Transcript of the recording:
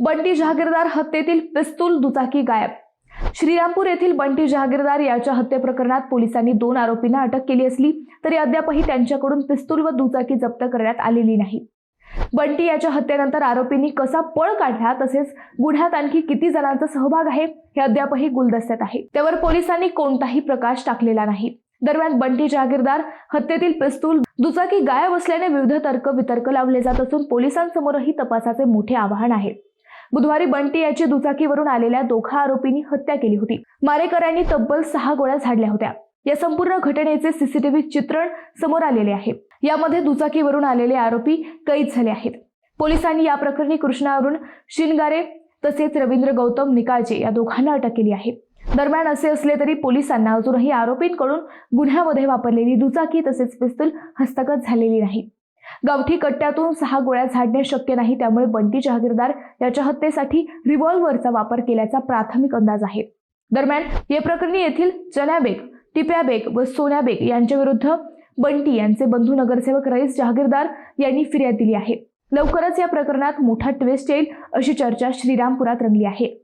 बंटी जहागीरदार हत्येतील पिस्तूल दुचाकी गायब. श्रीरामपूर येथील बंटी जहागीरदार याच्या हत्ये प्रकरणात पोलिसांनी दोन आरोपींना अटक केली असली तरी अद्यापही त्यांच्याकडून पिस्तूल व दुचाकी जप्त करण्यात आलेली नाही. बंटी याच्या हत्येनंतर आरोपींनी कसा पळ काढला तसेच गुन्ह्यात आणखी किती जणांचा सहभाग आहे हे अद्यापही गुलदस्त्यात आहे. त्यावर पोलिसांनी कोणताही प्रकाश टाकलेला नाही. दरम्यान बंटी जहागीरदार हत्येतील पिस्तूल दुचाकी गायब असल्याने विविध तर्क वितर्क लावले जात असून पोलिसांसमोरही तपासाचे मोठे आव्हान आहे. बुधवारी बंटी याची दुचाकीवरून आलेल्या दोघा आरोपींनी हत्या केली होती. मारेकऱ्यांनी तब्बल सहा गोळ्या झाडल्या होत्या. या संपूर्ण घटनेचे सीसीटीव्ही चित्रण समोर आलेले आहे. यामध्ये दुचाकीवरून आलेले आरोपी कैद झाले आहेत. पोलिसांनी या प्रकरणी कृष्णावरून शिनगारे तसेच रवींद्र गौतम निकाळजे या दोघांना अटक केली आहे. दरम्यान असे असले तरी पोलिसांना अजूनही आरोपींकडून गुन्ह्यामध्ये वापरलेली दुचाकी तसेच पिस्तूल हस्तगत झालेली नाही. गावठी कट्ट्यातून सहा गोळ्या झाडणे शक्य नाही त्यामुळे बंटी जहागीरदार याच्या हत्येसाठी रिव्हॉल्व्हरचा वापर केल्याचा प्राथमिक अंदाज आहे. दरम्यान या प्रकरणी येथील चन्या बेग टिप्या बेग व सोन्या बेग यांच्या विरुद्ध बंटी यांचे बंधू नगरसेवक रईस जहागीरदार यांनी फिर्याद दिली आहे. लवकरच या प्रकरणात मोठा ट्विस्ट येईल अशी चर्चा श्रीरामपुरात रंगली आहे.